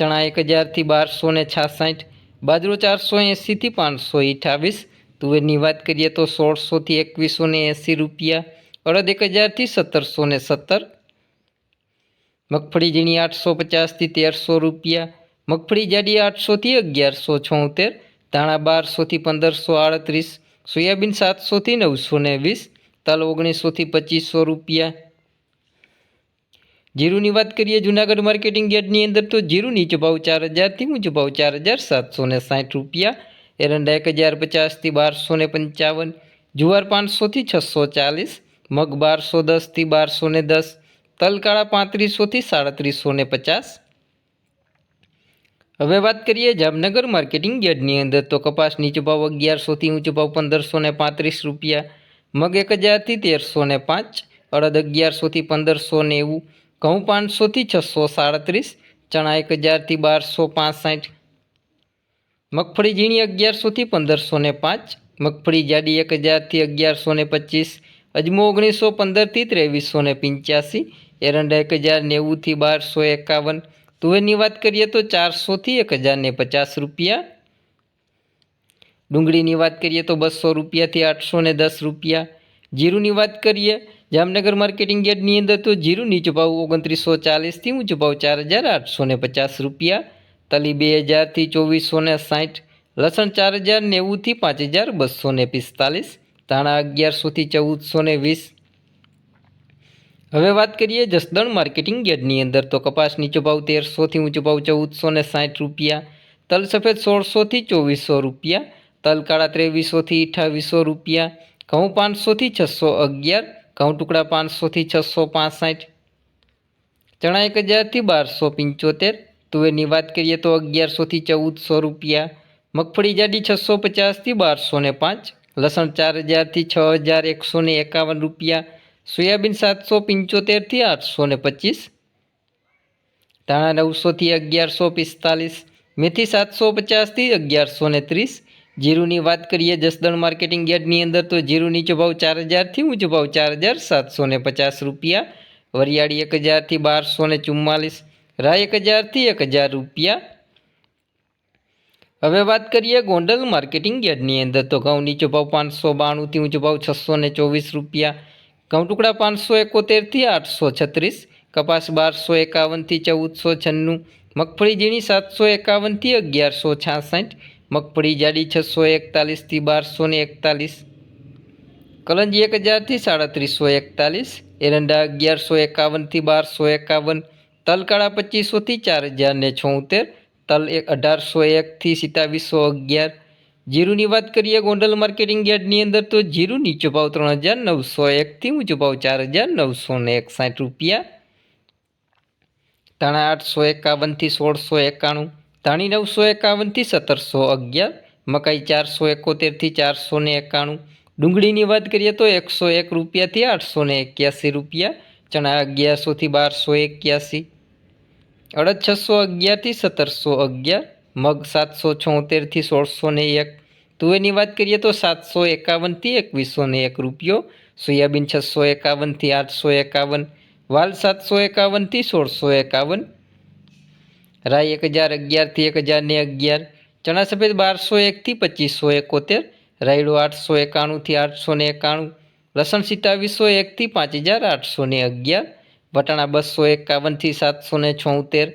ચણા એક હજારથી બારસો ને છાસઠ, બાજરો ચારસો એંસીથી પાંચસો અઠાવીસ તુવેરની વાત કરીએ તો સોળસોથી એકવીસો ને એંસી રૂપિયા, અડદ એક હજારથી સત્તરસો ને સત્તર, મગફળી ઝીણી આઠસો પચાસથી તેરસો રૂપિયા, મગફળી જાડી આઠસોથી અગિયારસો છોતેર, ધાણા બારસોથી પંદરસો આડત્રીસ, સોયાબીન સાતસોથી નવસો ને વીસ, તલ ઓગણીસોથી પચીસો રૂપિયા જીરુની વાત કરીએ, જુનાગઢ માર્કેટિંગ યાર્ડની અંદર તો જીરું નીચો ચાર હજારથી ઊંચો ભાવ ચાર હજાર સાતસો ને સાઠ રૂપિયા. એરંડા એક હજાર પચાસથી બારસો ને પંચાવન, જુવાર પાંચસોથી છસો ચાલીસ, મગ બારસો દસથી બારસો ને દસ, તલકાળા પાંત્રીસોથી સાડત્રીસો ને પચાસ. હવે વાત કરીએ જામનગર માર્કેટિંગ યાર્ડની અંદર તો કપાસ નીચો ભાવ અગિયારસોથી ઊંચો ભાવ પંદરસો ને પાંત્રીસ રૂપિયા, મગ એક હજારથી તેરસો ને પાંચ, અડદ અગિયારસોથી પંદરસો નેવું ઘઉં પાંચસોથી છસો સાડત્રીસ, ચણા એક હજારથી બારસો પાંસઠ. મગફળી ઝીણી અગિયારસોથી પંદરસો ને પાંચ, મગફળી જાડી એક હજારથી અગિયારસો ને પચીસ, અજમો ઓગણીસો પંદરથી ત્રેવીસો ને પંચ્યાસી, એરંડા એક હજાર નેવુંથી બારસો એકાવન. તુવેરની વાત કરીએ તો ચારસોથી એક હજાર ને પચાસ રૂપિયા. ડુંગળીની વાત કરીએ તો બસો રૂપિયાથી આઠસો દસ રૂપિયા. જીરુંની વાત કરીએ જામનગર માર્કેટિંગ યાર્ડની અંદર તો જીરું નીચો ભાવ ઓગણત્રીસો ચાલીસથી ઊંચો ભાવ ચાર હજાર આઠસો ને પચાસ રૂપિયા, તલી બે હજારથી ચોવીસો ને સાઠ, લસણ ચાર હજાર નેવુંથી પાંચ હજાર બસો ને પિસ્તાલીસ, ધાણા અગિયારસોથી ચૌદસો ને વીસ. હવે વાત કરીએ જસદણ માર્કેટિંગ યાર્ડની અંદર તો કપાસ નીચો ભાવ તેરસોથી ઊંચો ભાવ ચૌદસો ને સાઠ રૂપિયા, તલ સફેદ સોળસોથી ચોવીસો રૂપિયા, તલ કાળા ત્રેવીસોથી અઠાવીસો રૂપિયા, ઘઉં પાંચસોથી છસો અગિયાર ઘઉં ટુકડા પાંચસોથી છસો પાસઠ. ચણા એક હજારથી બારસો પંચોતેર. તુવેરની વાત કરીએ તો અગિયારસોથી ચૌદસો રૂપિયા. મગફળી જાડી છસો પચાસથી બારસો ને પાંચ. લસણ ચાર હજારથી છ હજાર એકસો ને એકાવન રૂપિયા. સોયાબીન સાતસો પંચોતેરથી આઠસો ને પચીસ. ધાણા નવસોથી અગિયારસો પિસ્તાલીસ. મેથી સાતસો પચાસથી અગિયારસો ને ત્રીસ. જીરુની વાત કરીએ, જસદણ માર્કેટિંગ યાર્ડની અંદર તો જીરું નીચો ભાવ ચાર હજારથી ઊંચો ભાવ ચાર હજાર સાતસો ને પચાસ રૂપિયા, વરિયાળી એક હજારથી બારસો ને ચુમ્માલીસ, રાય એક હજારથી એક હજાર રૂપિયા. હવે વાત કરીએ ગોંડલ માર્કેટિંગ યાર્ડની અંદર તો ઘઉં નીચો ભાવ પાંચસો બાણુંથી ઊંચો ભાવ છસો ને ચોવીસ રૂપિયા, ઘઉં ટુકડા પાંચસો એકોતેરથી આઠસો છત્રીસ, કપાસ બારસો એકાવનથી ચૌદસો છન્નું, મગફળી ઝીણી સાતસો એકાવનથી અગિયારસો છાસઠ મગફળી જાડી છસો એકતાલીસથી બારસો ને એકતાલીસ. કલંજી એક હજારથી સાડત્રીસો એકતાલીસ. એરંડા અગિયારસો એકાવનથી બારસો એકાવન. તલકાળા પચીસોથી ચાર હજાર ને છોતેર. તલ એક અઢારસો એકથી સિત્તાવીસો અગિયાર. જીરુની વાત કરીએ ગોંડલ માર્કેટિંગ યાર્ડની અંદર તો જીરું નીચો ત્રણ હજાર નવસો એકથી ઊંચો ભાવ ચાર હજાર નવસો ને એકસાઠ રૂપિયા. ધાણા આઠસો એકાવનથી સોળસો એકાણું. ધાણી નવસો એકાવનથી સત્તરસો અગિયાર, મકાઈ ચારસો એકોતેરથી ચારસો ને એકાણું, ડુંગળીની વાત કરીએ તો એકસો એક રૂપિયાથી આઠસો ને એક્યાસી રૂપિયા, ચણા અગિયારસોથી બારસો એક્યાસી, અડદ છસો અગિયારથી સત્તરસો અગિયાર, મગ સાતસો છોતેરથી સોળસો ને એક, તુવેરની વાત કરીએ તો સાતસો એકાવનથી એકવીસો ને એક રૂપિયો, સોયાબીન છસો એકાવનથી આઠસો એકાવન, વાલ સાતસો એકાવનથી સોળસો એકાવન રાય એક હજાર અગિયારથી એક હજાર ને અગિયાર. ચણા સફેદ બારસો એકથી પચીસો એકોતેર. રાયડો આઠસો એકાણુંથી આઠસો ને એકાણું. લસણ સિત્તાવીસો એકથી પાંચ હજાર આઠસો ને અગિયાર. વટાણા બસો એકાવનથી સાતસો ને છોતેર.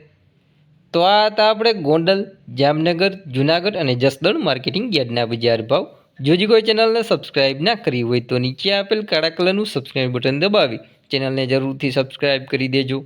તો આ હતા આપણે ગોંડલ, જામનગર, જુનાગઢ અને જસદણ માર્કેટિંગ યાર્ડના બજાર ભાવ. જોજી કોઈ ચેનલને સબસ્ક્રાઇબ ના કરી હોય તો નીચે આપેલ કાળા કલરનું સબસ્ક્રાઇબ બટન દબાવી. ચેનલને જરૂરથી સબસ્ક્રાઇબ કરી દેજો.